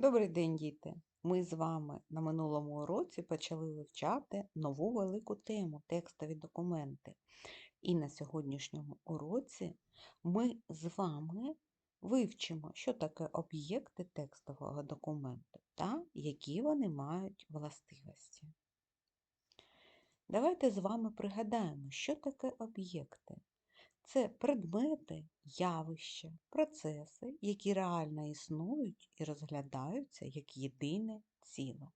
Добрий день, діти! Ми з вами на минулому уроці почали вивчати нову велику тему текстові документи. І на сьогоднішньому уроці ми з вами вивчимо, що таке об'єкти текстового документу та які вони мають властивості. Давайте з вами пригадаємо, що таке об'єкти. Це предмети, явища, процеси, які реально існують і розглядаються як єдине ціле.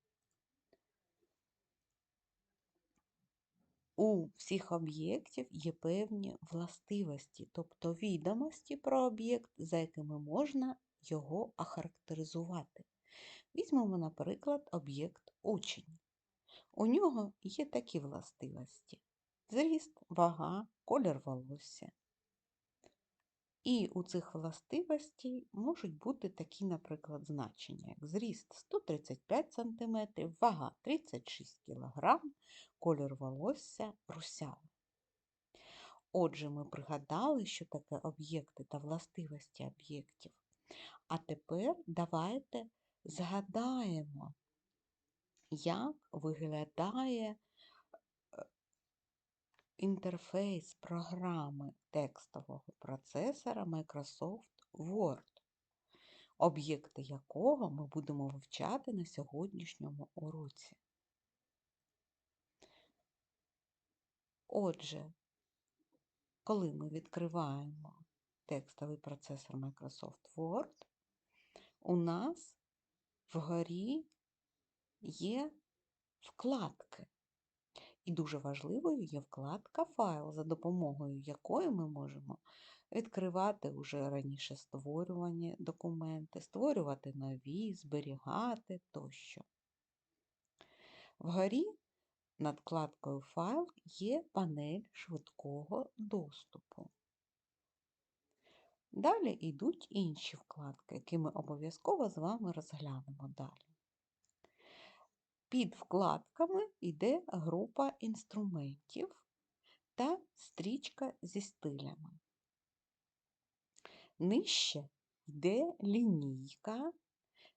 У всіх об'єктів є певні властивості, тобто відомості про об'єкт, за якими можна його охарактеризувати. Візьмемо, наприклад, об'єкт учень. У нього є такі властивості: зріст, вага, колір волосся. І у цих властивостей можуть бути такі, наприклад, значення, як зріст 135 см, вага 36 кг, колір волосся русявий. Отже, ми пригадали, що таке об'єкти та властивості об'єктів. А тепер давайте згадаємо, як виглядає інтерфейс програми текстового процесора Microsoft Word, об'єкти якого ми будемо вивчати на сьогоднішньому уроці. Отже, коли ми відкриваємо текстовий процесор Microsoft Word, у нас вгорі є вкладки. І дуже важливою є вкладка Файл, за допомогою якої ми можемо відкривати вже раніше створювані документи, створювати нові, зберігати тощо. Вгорі над вкладкою Файл є панель швидкого доступу. Далі йдуть інші вкладки, які ми обов'язково з вами розглянемо далі. Під вкладками йде група інструментів та стрічка зі стилями. Нижче йде лінійка,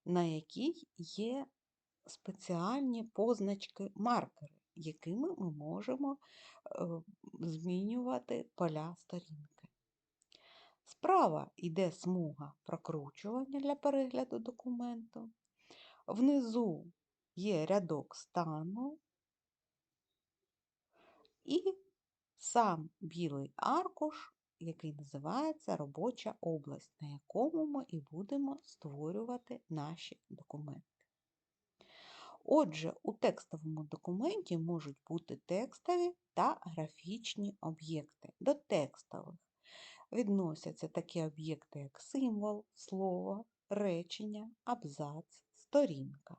на якій є спеціальні позначки маркери, якими ми можемо е, змінювати поля сторінки. Справа йде смуга прокручування для перегляду документу. Внизу є рядок стану і сам білий аркуш, який називається робоча область, на якому ми і будемо створювати наші документи. Отже, у текстовому документі можуть бути текстові та графічні об'єкти. До текстових відносяться такі об'єкти, як символ, слово, речення, абзац, сторінка.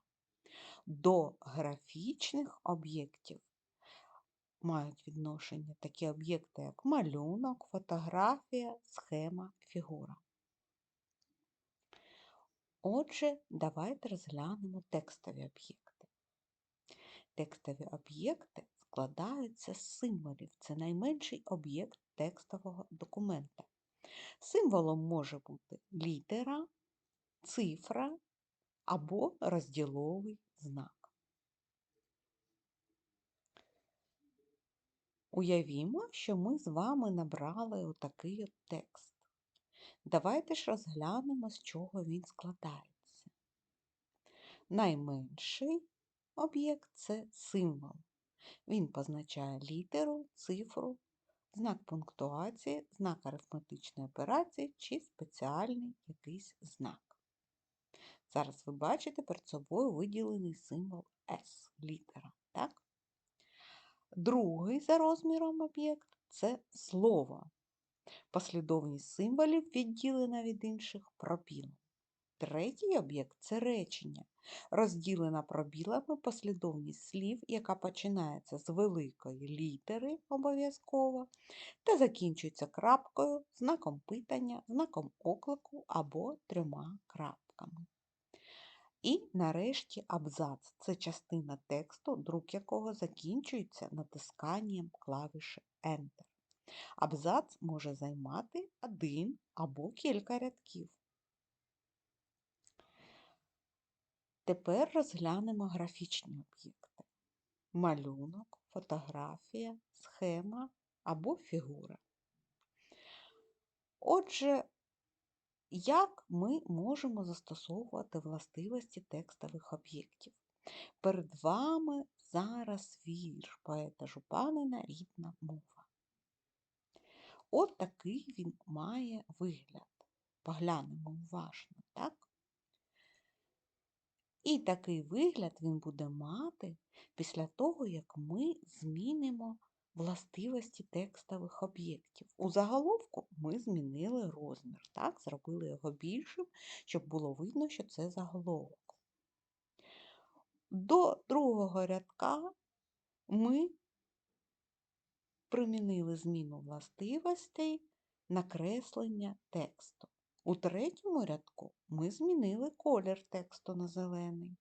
До графічних об'єктів мають відношення такі об'єкти, як малюнок, фотографія, схема, фігура. Отже, давайте розглянемо текстові об'єкти. Текстові об'єкти складаються з символів. Це найменший об'єкт текстового документа. Символом може бути літера, цифра або розділовий знак. Уявімо, що ми з вами набрали отакий от текст. Давайте ж розглянемо, з чого він складається. Найменший об'єкт це символ. Він позначає літеру, цифру, знак пунктуації, знак арифметичної операції чи спеціальний якийсь знак. Зараз ви бачите перед собою виділений символ S, літера. Так? Другий за розміром об'єкт це слово. Послідовність символів відділена від інших пробілом. Третій об'єкт це речення, розділена пробілами послідовність слів, яка починається з великої літери обов'язково, та закінчується крапкою, знаком питання, знаком оклику або трьома крапками. І нарешті абзац це частина тексту, друк якого закінчується натисканням клавіші Enter. Абзац може займати один або кілька рядків. Тепер розглянемо графічні об'єкти. Малюнок, фотографія, схема або фігура. Отже, як ми можемо застосовувати властивості текстових об'єктів? Перед вами зараз вірш поета Жупанина Рідна мова. От такий він має вигляд. Поглянемо уважно, так? І такий вигляд він буде мати після того, як ми змінимо властивості текстових об'єктів. У заголовку ми змінили розмір, так, зробили його більшим, щоб було видно, що це заголовок. До другого рядка ми примінили зміну властивостей накреслення тексту. У третьому рядку ми змінили колір тексту на зелений.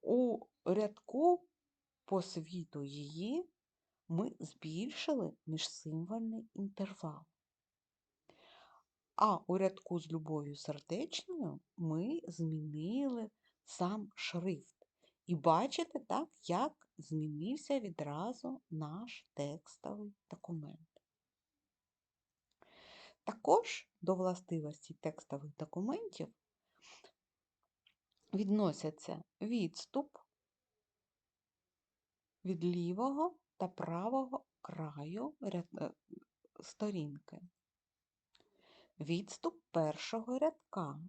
У рядку по світу її ми збільшили міжсимвольний інтервал. А у рядку з любов'ю сердечною ми змінили сам шрифт. І бачите, так, як змінився відразу наш текстовий документ. Також до властивості текстових документів відносяться відступ від лівого та правого краю е, сторінки, відступ першого рядка,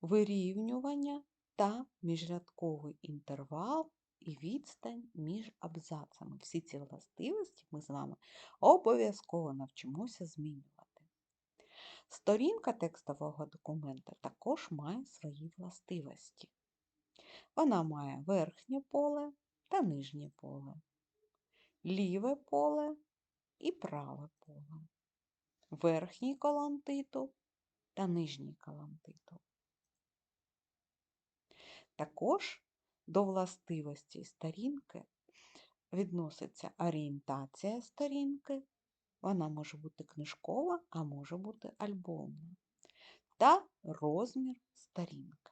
вирівнювання та міжрядковий інтервал і відстань між абзацами. Всі ці властивості ми з вами обов'язково навчимося змінювати. Сторінка текстового документа також має свої властивості. Вона має верхнє поле та нижнє поле, ліве поле і праве поле, верхній колон титул та нижній колон титул. Також до властивості сторінки відноситься орієнтація сторінки, вона може бути книжкова, а може бути альбомна, та розмір сторінки.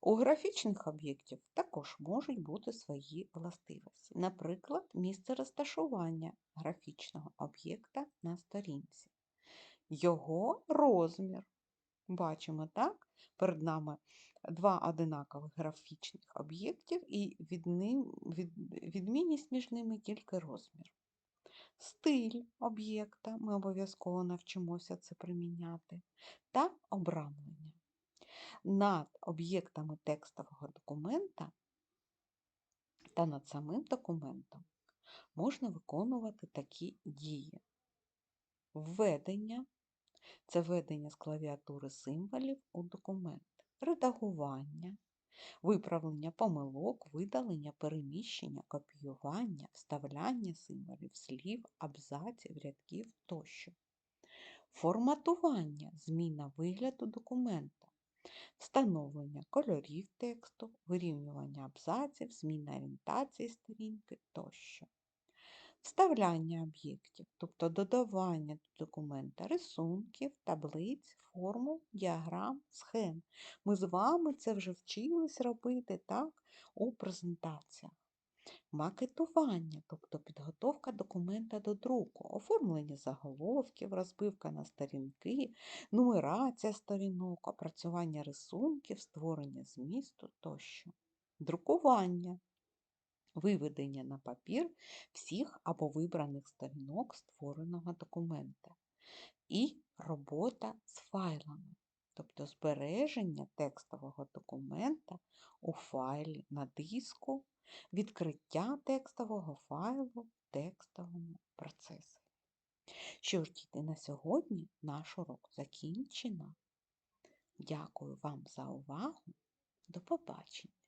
У графічних об'єктів також можуть бути свої властивості, наприклад, місце розташування графічного об'єкта на сторінці, його розмір. Бачимо, так? Перед нами два одинакових графічних об'єктів, і від ним, від, відмінність між ними тільки розмір. Стиль об'єкта, ми обов'язково навчимося це приміняти, та обрамлення. Над об'єктами текстового документа та над самим документом можна виконувати такі дії. Введення це введення з клавіатури символів у документ, редагування, виправлення помилок, видалення, переміщення, копіювання, вставляння символів, слів, абзаців, рядків тощо. Форматування зміна вигляду документа, встановлення кольорів тексту, вирівнювання абзаців, зміна орієнтації сторінки тощо вставляння об'єктів, тобто додавання до документа рисунків, таблиць, формул, діаграм, схем. Ми з вами це вже вчились робити так, у презентаціях. Макетування, тобто підготовка документа до друку, оформлення заголовків, розбивка на сторінки, нумерація сторінок, опрацювання рисунків, створення змісту тощо. Друкування виведення на папір всіх або вибраних сторінок створеного документа і робота з файлами, тобто збереження текстового документа у файлі на диску, відкриття текстового файлу в текстовому процесі. Що ж, діти, на сьогодні наш урок закінчено. Дякую вам за увагу. До побачення!